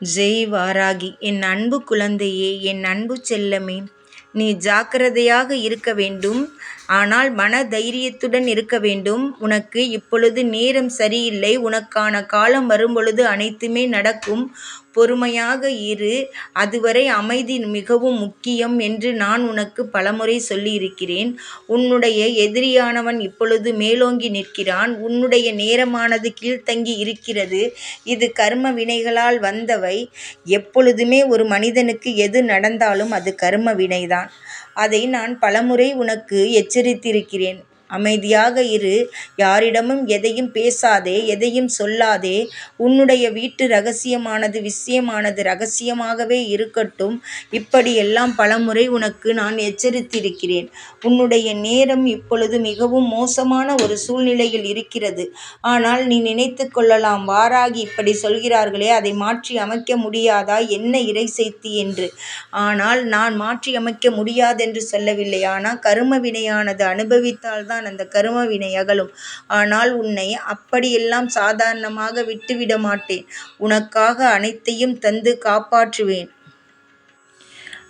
ஜெய் வாராகி என் அன்பு குழந்தையே என் அன்பு செல்லமே நீ ஜாக்கிரதையாக இருக்க வேண்டும். ஆனால் மன தைரியத்துடன் இருக்க வேண்டும். உனக்கு இப்பொழுது நேரம் சரியில்லை. உனக்கான காலம் வரும்பொழுது அனைத்துமே நடக்கும். பொறுமையாக இரு. அதுவரை அமைதி மிகவும் முக்கியம் என்று நான் உனக்கு பலமுறை சொல்லியிருக்கிறேன். உன்னுடைய எதிரியானவன் இப்பொழுது மேலோங்கி நிற்கிறான். உன்னுடைய நேரமானது கீழ்த்தங்கி இருக்கிறது. இது கர்ம வினைகளால் வந்தவை. எப்பொழுதுமே ஒரு மனிதனுக்கு எது நடந்தாலும் அது கர்ம வினைதான். அதை நான் பலமுறை உனக்கு எச்சரித்திருக்கிறேன். அமைதியாக இரு. யாரிடமும் எதையும் பேசாதே எதையும் சொல்லாதே. உன்னுடைய வீட்டு ரகசியமானது விஷயமானது ரகசியமாகவே இருக்கட்டும். இப்படியெல்லாம் பலமுறை உனக்கு நான் எச்சரித்திருக்கிறேன். உன்னுடைய நேரம் இப்பொழுது மிகவும் மோசமான ஒரு சூழ்நிலையில் இருக்கிறது. ஆனால் நீ நினைத்து கொள்ளலாம் வாராகி இப்படி சொல்கிறார்களே அதை மாற்றி அமைக்க முடியாதா? என்ன இறை செய்தி என்று. ஆனால் நான் மாற்றி அமைக்க முடியாதென்று சொல்லவில்லை. ஆனால் கரும வினையானது அனுபவித்தால்தான் அப்போதுதான் அந்த கரும வினை அகலும். ஆனால் உன்னை அப்படியெல்லாம் சாதாரணமாக விட்டுவிட மாட்டேன். உனக்காக அனைத்தையும் தந்து காப்பாற்றுவேன்.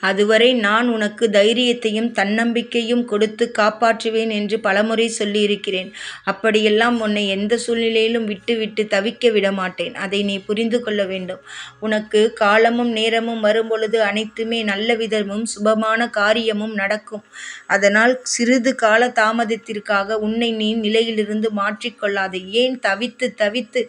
அதுவரை நான் உனக்கு தைரியத்தையும் தன்னம்பிக்கையும் கொடுத்து காப்பாற்றுவேன் என்று பலமுறை சொல்லியிருக்கிறேன். அப்படியெல்லாம் உன்னை எந்த சூழ்நிலையிலும் விட்டுவிட்டு தவிக்க விட மாட்டேன் அதை நீ புரிந்து கொள்ள வேண்டும். உனக்கு காலமும் நேரமும் வரும்பொழுது அனைத்துமே நல்ல விதமும் சுபமான காரியமும் நடக்கும். அதனால் சிறிது கால தாமதத்திற்காக உன்னை நீ நிலையிலிருந்து மாற்றிக்கொள்ளாது ஏன் தவித்து தவித்து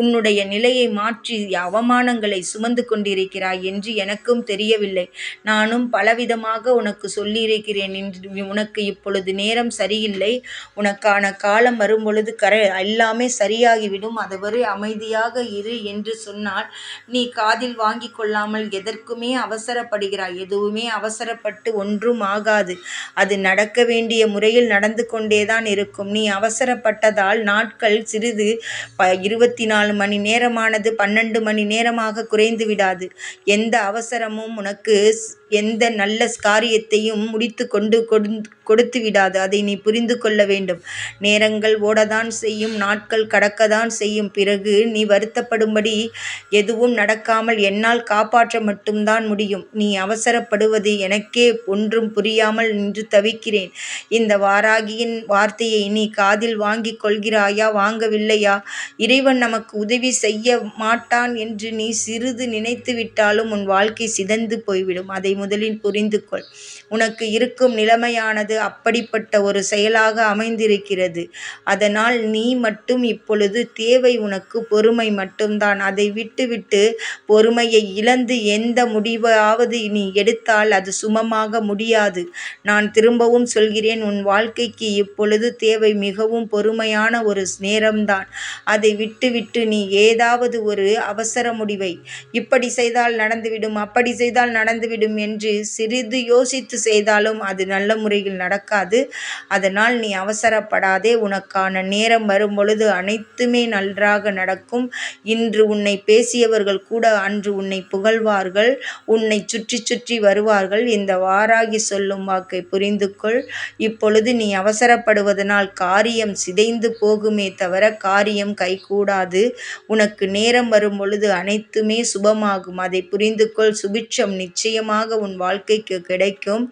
உன்னுடைய நிலையை மாற்றி அவமானங்களை சுமந்து கொண்டிருக்கிறாய் என்று எனக்கும் தெரியவில்லை. நான் நானும் பலவிதமாக உனக்கு சொல்லியிருக்கிறேன் என்று உனக்கு இப்பொழுது நேரம் சரியில்லை. உனக்கான காலம் வரும்பொழுது கரை எல்லாமே சரியாகிவிடும். அதுவரை அமைதியாக இரு என்று சொன்னால் நீ காதில் வாங்கி கொள்ளாமல் எதற்குமே அவசரப்படுகிறாய். எதுவுமே அவசரப்பட்டு ஒன்றும் ஆகாது. அது நடக்க வேண்டிய முறையில் நடந்து கொண்டேதான் இருக்கும். நீ அவசரப்பட்டதால் நாட்கள் சிறிது ப இருபத்தி நாலு மணி நேரமானது பன்னெண்டு மணி நேரமாக குறைந்து விடாது எந்த அவசரமும் உனக்கு எந்த நல்ல காரியத்தையும் முடித்து கொண்டு கொடுத்து விடாது. அதை நீ புரிந்து கொள்ள வேண்டும். நேரங்கள் ஓடதான் செய்யும் நாட்கள் கடக்கதான் செய்யும். பிறகு நீ வருத்தப்படும்படி எதுவும் நடக்காமல் என்னால் காப்பாற்ற மட்டும்தான் முடியும். நீ அவசரப்படுவது எனக்கே ஒன்றும் புரியாமல் நின்று தவிக்கிறேன். இந்த வாராகியின் வார்த்தையை நீ காதில் வாங்கிக் கொள்கிறாயா? வாங்கவில்லையா? இறைவன் நமக்கு உதவி செய்ய மாட்டான் என்று நீ சிறிது நினைத்து விட்டாலும் உன் வாழ்க்கை சிதந்து போய்விடும். அதை முதலில் புரிந்து கொள் உனக்கு இருக்கும் நிலைமையானது அப்படிப்பட்ட ஒரு செயலாக அமைந்திருக்கிறது. அதனால் நீ மட்டும் இப்பொழுது தேவை உனக்கு பொறுமை மட்டும்தான். அதை விட்டுவிட்டு பொறுமையை இழந்து எந்த முடிவாவது நீ எடுத்தால் அது சுமமாக முடியாது. நான் திரும்பவும் சொல்கிறேன் உன் வாழ்க்கைக்கு இப்பொழுது தேவை மிகவும் பொறுமையான ஒரு நேரம்தான். அதை விட்டுவிட்டு நீ ஏதாவது ஒரு அவசர முடிவை இப்படி செய்தால் நடந்துவிடும் அப்படி செய்தால் நடந்துவிடும் என்று சிறிது யோசித்து செய்தாலும் அது நல்ல முறையில் நடக்காது. அதனால் நீ அவசரப்படாதே உனக்கான நேரம் வரும்பொழுது அனைத்துமே நன்றாக நடக்கும். இன்று உன்னை பேசியவர்கள் கூட அன்று உன்னை புகழ்வார்கள் உன்னை சுற்றி சுற்றி வருவார்கள். இந்த வாராகி சொல்லும் வாக்கை புரிந்து கொள் இப்பொழுது நீ அவசரப்படுவதனால் காரியம் சிதைந்து போகுமே தவிர காரியம் கைகூடாது. உனக்கு நேரம் வரும் பொழுது அனைத்துமே சுபமாகும். அதை புரிந்து கொள் சுபிட்சம் நிச்சயமாக உன் வாழ்க்கைக்கு கிடைக்கும்.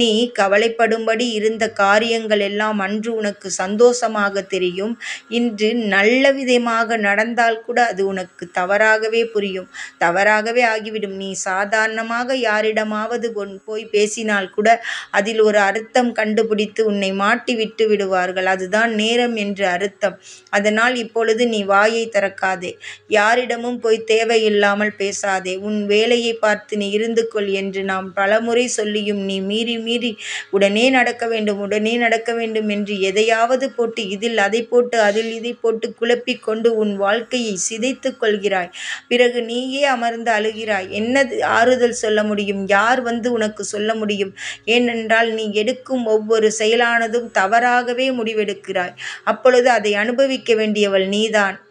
நீ கவலைப்படும்படி இருந்த காரியங்கள் எல்லாம் அன்று உனக்கு சந்தோஷமாக தெரியும். இன்று நல்ல விதமாக நடந்தால் கூட அது உனக்கு தவறாகவே புரியும். தவறாகவே ஆகிவிடும். நீ சாதாரணமாக யாரிடமாவது போய் பேசினால் கூட அதில் ஒரு அர்த்தம் கண்டுபிடித்து உன்னை மாட்டி விட்டு விடுவார்கள். அதுதான் நேரம் என்று அர்த்தம். அதனால் இப்பொழுது நீ வாயை திறக்காதே. யாரிடமும் போய் தேவையில்லாமல் பேசாதே. உன் வேலையை பார்த்து நீ இருந்து கொள் என்று என்று நாம் பலமுறை சொல்லியும் நீ மீறி மீறி உடனே நடக்க வேண்டும் உடனே நடக்க வேண்டும் என்று எதையாவது போட்டு இதில் அதை போட்டு அதில் இதை போட்டு குழப்பிக் கொண்டு உன் வாழ்க்கையை சிதைத்து கொள்கிறாய். பிறகு நீயே அமர்ந்து அழுகிறாய். என்ன ஆறுதல் சொல்ல முடியும்? யார் வந்து உனக்கு சொல்ல முடியும்? ஏனென்றால் நீ எடுக்கும் ஒவ்வொரு செயலானதும் தவறாகவே முடிவெடுக்கிறாய். அப்பொழுது அதை அனுபவிக்க வேண்டியவள் நீதான்.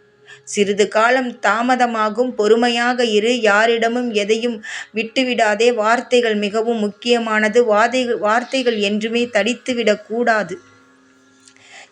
சிறிது காலம் தாமதமாகும். பொறுமையாக இரு யாரிடமும் எதையும் விட்டுவிடாதே. வார்த்தைகள் மிகவும் முக்கியமானது. வாதைகள் வார்த்தைகள் என்றுமே தடித்துவிடக்கூடாது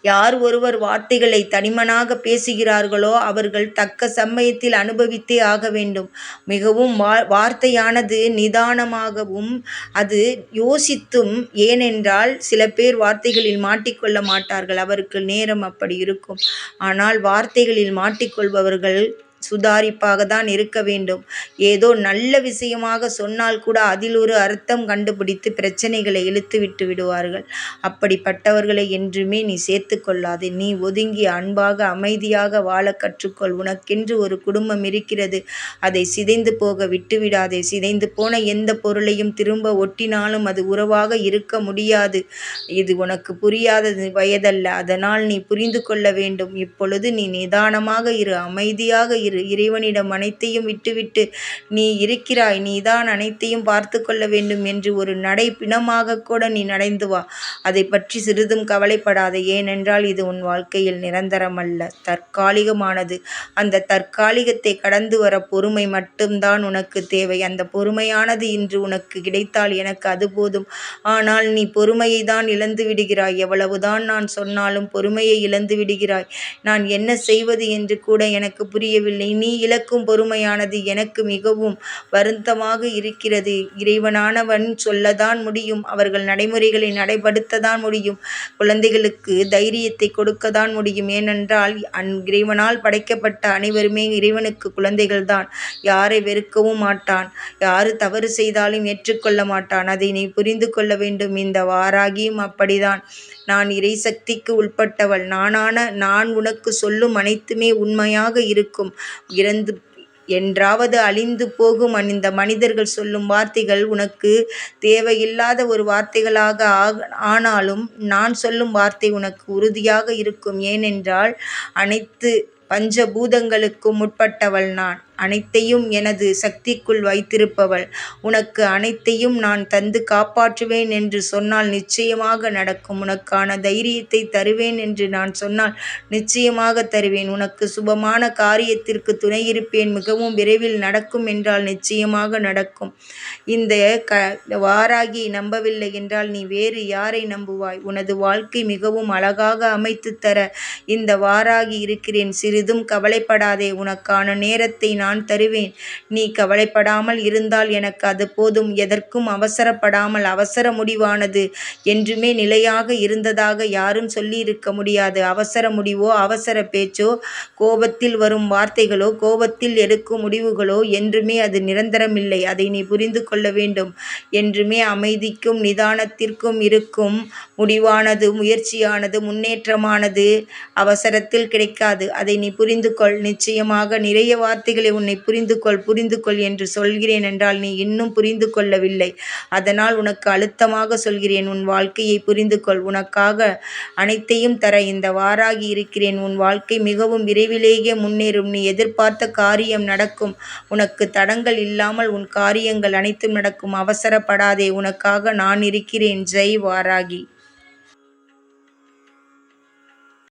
யார் ஒருவர் வார்த்தைகளை தனிமனாக பேசுகிறார்களோ அவர்கள் தக்க சமயத்தில் அனுபவித்தே ஆக வேண்டும். மிகவும் வா வார்த்தையானது நிதானமாகவும் அது யோசித்தும் ஏனென்றால் சில பேர் வார்த்தைகளில் மாட்டிக்கொள்ள மாட்டார்கள் அவருக்கு நேரம் அப்படி இருக்கும். ஆனால் வார்த்தைகளில் மாட்டிக்கொள்பவர்கள் சுதாரிப்பாக தான் இருக்க வேண்டும். ஏதோ நல்ல விஷயமாக சொன்னால் கூட அதில் ஒரு அர்த்தம் கண்டுபிடித்து பிரச்சனைகளை இழுத்து விட்டு விடுவார்கள். அப்படிப்பட்டவர்களை என்றுமே நீ சேர்த்து கொள்ளாதே. நீ ஒதுங்கி அன்பாக அமைதியாக வாழ கற்றுக்கொள். உனக்கென்று ஒரு குடும்பம் இருக்கிறது. அதை சிதைந்து போக விட்டுவிடாதே. சிதைந்து போன எந்த பொருளையும் திரும்ப ஒட்டினாலும் அது உறவாக இருக்க முடியாது. இது உனக்கு புரியாத வயதல்ல. அதனால் நீ புரிந்து கொள்ள வேண்டும். இப்பொழுது நீ நிதானமாக இரு. அமைதியாக இரு. இறைவனிடம் அனைத்தையும் விட்டுவிட்டு நீ இருக்கிறாய். நீதான் அனைத்தையும் பார்த்து கொள்ள வேண்டும் என்று ஒரு நடை பிணமாக கூட நீ நடந்து வா. அதை பற்றி சிறிதும் கவலைப்படாத ஏனென்றால் இது உன் வாழ்க்கையில் நிரந்தரமல்ல தற்காலிகமானது. அந்த தற்காலிகத்தை கடந்து வர பொறுமை மட்டும்தான் உனக்கு தேவை. அந்த பொறுமையானது இன்று உனக்கு கிடைத்தால் எனக்கு அது போதும். ஆனால் நீ பொறுமையை தான் இழந்து விடுகிறாய். எவ்வளவுதான் நான் சொன்னாலும் பொறுமையை இழந்து விடுகிறாய். நான் என்ன செய்வது என்று கூட எனக்கு புரியவில்லை. நீ இழக்கும் பொறுமையானது எனக்கு மிகவும் வருத்தமாக இருக்கிறது. இறைவனானவன் சொல்லத்தான் முடியும். அவர்கள் நடைமுறைகளை நடைப்படுத்தத்தான் முடியும். குழந்தைகளுக்கு தைரியத்தை கொடுக்கத்தான் முடியும். ஏனென்றால் இறைவனால் படைக்கப்பட்ட அனைவருமே இறைவனுக்கு குழந்தைகள்தான். யாரை வெறுக்கவும் மாட்டான். யாரு தவறு செய்தாலும் ஏற்றுக்கொள்ள மாட்டான். அதை நீ புரிந்து கொள்ள வேண்டும். இந்த வாராகியும் அப்படிதான் நான் இறைசக்திக்கு உட்பட்டவள். நானான நான் உனக்கு சொல்லும் அனைத்துமே உண்மையாக இருக்கும். இறந்து என்றாவது அழிந்து போகும் இந்த மனிதர்கள் சொல்லும் வார்த்தைகள் உனக்கு தேவையில்லாத ஒரு வார்த்தைகளாக ஆனாலும் நான் சொல்லும் வார்த்தை உனக்கு உறுதியாக இருக்கும். ஏனென்றால் அனைத்து பஞ்ச பூதங்களுக்கும் உட்பட்டவள் நான். அனைத்தையும் எனது சக்திக்குள் வைத்திருப்பவள். உனக்கு அனைத்தையும் நான் தந்து காப்பாற்றுவேன் என்று சொன்னால் நிச்சயமாக நடக்கும். உனக்கான தைரியத்தை தருவேன் என்று நான் சொன்னால் நிச்சயமாக தருவேன். உனக்கு சுபமான காரியத்திற்கு துணை இருப்பேன் மிகவும் விரைவில் நடக்கும் என்றால் நிச்சயமாக நடக்கும். இந்த வாராகியை நம்பவில்லை என்றால் நீ வேறு யாரை நம்புவாய்? உனது வாழ்க்கை மிகவும் அழகாக அமைத்துத் தர இந்த வாராகி இருக்கிறேன். சிறிதும் கவலைப்படாதே. உனக்கான நேரத்தை நான் நான் தருவேன். நீ கவலைப்படாமல் இருந்தால் எனக்கு அது போதும். எதற்கும் அவசரப்படாமல் அவசர முடிவானது என்றுமே நிலையாக இருந்ததாக யாரும் சொல்லியிருக்க முடியாது. அவசர முடிவோ அவசர பேச்சோ கோபத்தில் வரும் வார்த்தைகளோ கோபத்தில் எடுக்கும் முடிவுகளோ என்றுமே அது நிரந்தரமில்லை. அதை நீ புரிந்து கொள்ள வேண்டும். என்றுமே அமைதிக்கும் நிதானத்திற்கும் இருக்கும் முடிவானது முயற்சியானது முன்னேற்றமானது அவசரத்தில் கிடைக்காது. அதை நீ புரிந்து கொள். நிச்சயமாக நிறைய வார்த்தைகளை உன்னை புரிந்து கொள் புரிந்து கொள் என்று சொல்கிறேன் என்றால் நீ இன்னும் புரிந்து கொள்ளவில்லை. அதனால் உனக்கு அழுத்தமாக சொல்கிறேன். உன் வாழ்க்கையை புரிந்து கொள். உனக்காக அனைத்தையும் தர இந்த வாராகி இருக்கிறேன். உன் வாழ்க்கை மிகவும் விரைவிலேயே முன்னேறும். நீ எதிர்பார்த்த காரியம் நடக்கும். உனக்கு தடங்கள் இல்லாமல் உன் காரியங்கள் அனைத்தும் நடக்கும். அவசரப்படாதே. உனக்காக நான் இருக்கிறேன். ஜெய் வாராகி.